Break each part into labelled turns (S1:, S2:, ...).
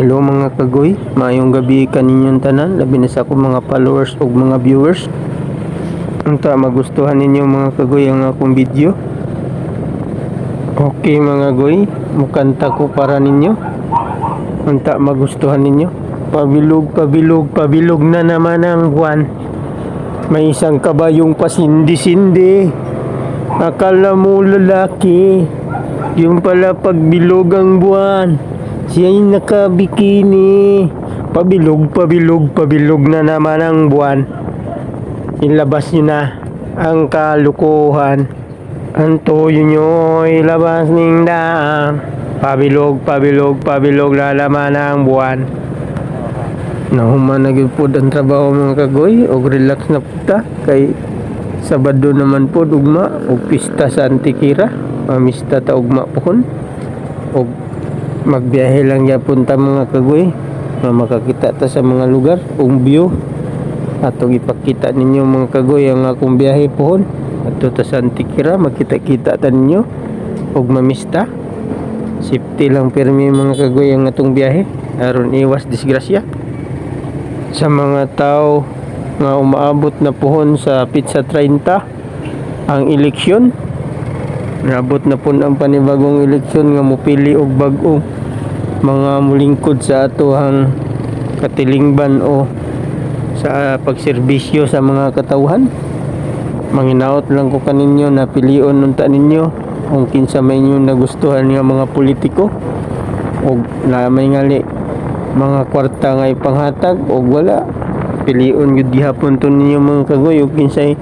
S1: Hello mga kagoy, maayong gabi kaninyong tanan, labi na sa akong mga followers o mga viewers. Unta magustuhan ninyo mga kagoy ang akong video. Okay mga goy, mukanta ko para ninyo. Unta magustuhan ninyo. Pabilog, pabilog, pabilog na naman ang buwan. May isang kabayong pasindi-sindi. Akala mo lalaki. Yung pala pagbilog ang buwan. Siya'y nakabikini. Pabilog, pabilog, pabilog na naman ang buwan. Ilabas nyo na ang kalukuhan. Ang toyo nyo ilabas ning daan. Pabilog, pabilog, pabilog na naman ang buwan. Nahuman na gyud pod ang trabaho mga kagoy og relax na puta kay Sabado naman po ugma og pista sa Antikira. Mamista ta ugma pohon. Og magbiyahe lang yapon ta mga kagoy na makakita ta sa mga lugar ug view. Atong ipakita ninyo mga kagoy ang akong biyahe pohon. Ato ta sa Antikira makita-kita ta ninyo ug mamista. Safety lang pirmi mga kagoy ang atong biyahe aron iwas disgrasya. Sa mga tao nga umaabot na pohon sa pizza 30 ang eleksyon. Nabot na po ang panibagong eleksyon nga mupili og bag-o mga mulingkod sa atohang katilingban o sa pagserbisyo sa mga katawhan. Manginaot lang ko kaninyo na pilion nunta ninyo kung kinsa may inyo nagustuhan nga mga politiko. O na may ngali mga kwarta nga ipanghatag o wala. Pilion gyud gihapon to ninyo mga kagoy o kinsay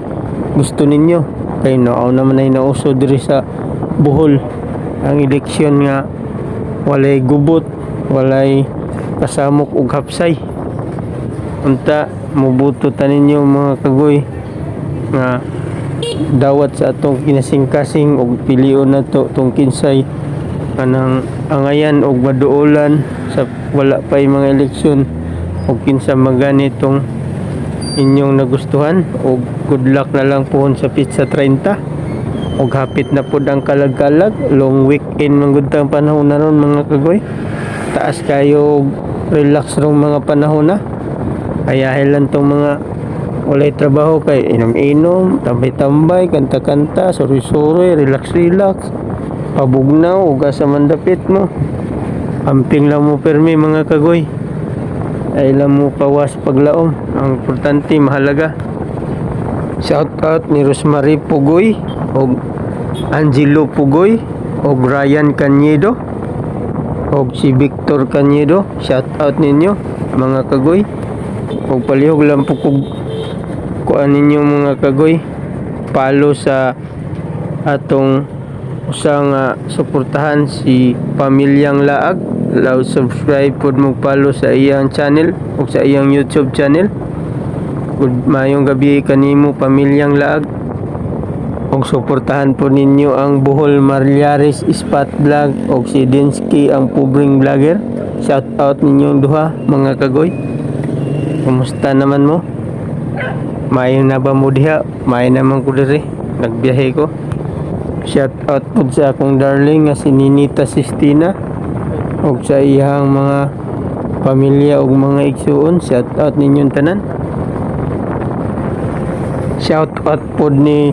S1: gusto ninyo. Kay naaw naman ay nauso diri sa Bohol. Ang eleksyon nga walay gubot walay kasamok ug hapsay. Unta mubuto ta ninyo mga kagoy nga dawat sa atong kinasingkasing og pilion nato tong kinsay kanang angayan og maduolan sa wala pay mga eleksyon og kinsa maganitong inyong nagustuhan og good luck na lang pohon sa pizza 30 og hapit na pud ang kalag-kalag. Long weekend man gud panahon na ron mga kagoy. Taas kayo relax rong mga panahon na. Ayahin lang tong mga walay trabaho kay inom-inom tambay-tambay kanta-kanta suri-suri relax-relax. Pabugnaw ug asa man dapit mo. Amping lang mo permi mga kagoy. Ay lang mo kawas paglaom. Ang importante mahalaga. Shout out ni Rosemary Pugoy o Angelo Pugoy o Ryan Cañedo o si Victor Cañedo shout out ninyo mga kagoy. O palihog lang po kung kuan ninyo mga kagoy. Palo sa atong usang uh, suportahan si Pamilyang Laag. Law subscribe pod mo follow sa iyang channel o sa iyang YouTube channel. Good mayong gabi kanimo Pamilyang Laag og suportahan po ninyo ang Bohol Marliares Spot Vlog o si Dinsky ang Pubring Vlogger shout out ninyong duha mga kagoy kumusta naman mo Mayo na ba mo diha? Mayo naman ko diri. Nagbiyahe ko. Shout out po sa akong darling nga si Ninita Sistina ug sa iyang mga pamilya ug mga igsuon. Shout out ninyong tanan. Shout out po ni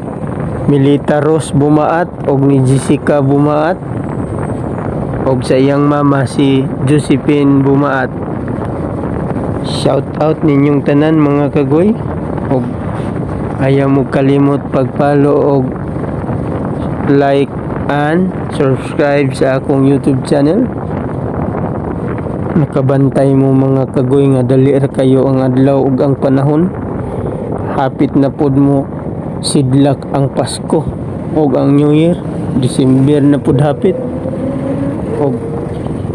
S1: Milita Rose Bumaat ug ni Jessica Bumaat ug sa iyang mama si Josephine Bumaat. Shout out ninyong tanan mga kagoy. Og ayaw mo kalimot pag-follow og like and subscribe sa akong YouTube channel. Nakabantay mo mga kagoy nga dali ra kayo ang adlaw ug ang panahon. Hapit na pod mo sidlak ang Pasko ug ang New Year December na pod hapit ug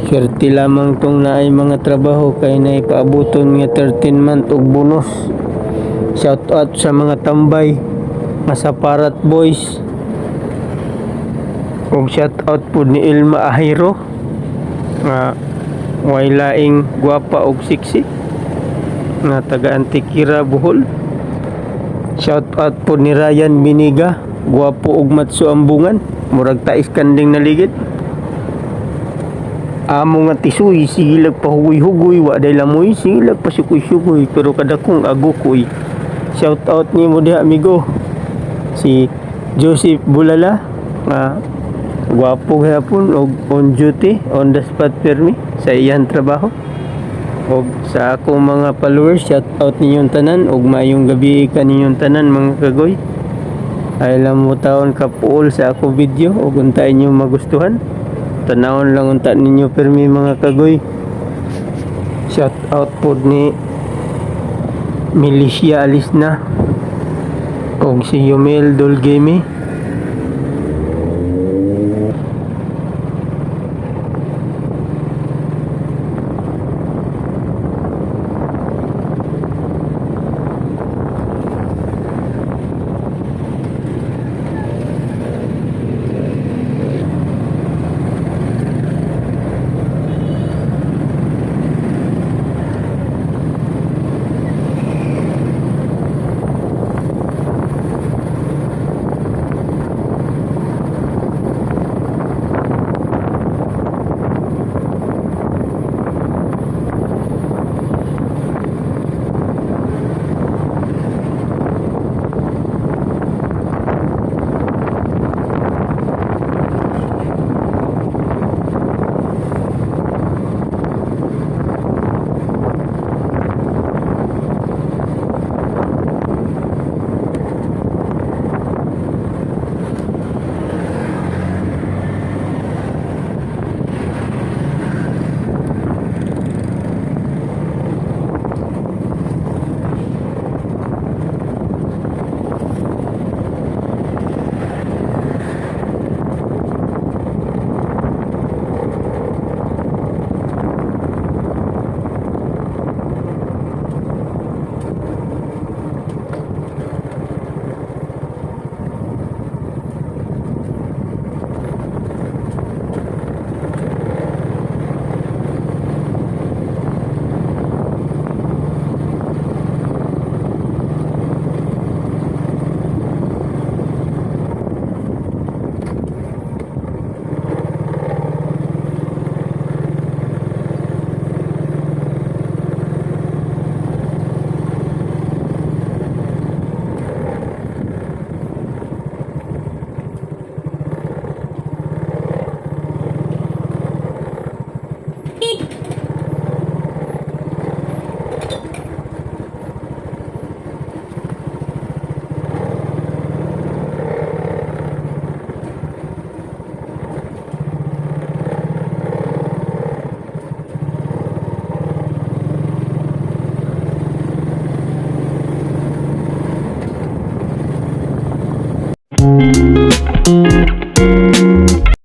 S1: swerte lamang tong naay mga trabaho kay naipaabuton nga 13 month og bonus Shout out sa mga tambay nga sa Parat Boys. Ug shout out po ni Ilma Ahiro nga way laing gwapa ug sexy nga taga Antikira Bohol. Shout out po ni Ryan Biniga, gwapo ug matso ambungan, murag tais kanding naligid. amo nga tisuy sigilag pa hugoy-hugoy wa day lamoy sigilag pa sukoy-sukoy pero kada kong agukoy. Shout out ni mo diha amigo. Si Joseph Bulala nga gwapo gayapon og on duty on the spot permi sa iyang trabaho og sa akong mga followers shout out ninyong tanan og mayong gabi kaninyong tanan mga kagoy. Ay lang mo taon kapuol sa ako video og untay nyo magustuhan. Tanawon lang unta ninyo permi mga kagoy. Shout out po ni Milicia Alisna. Og si Yomel Dolgeme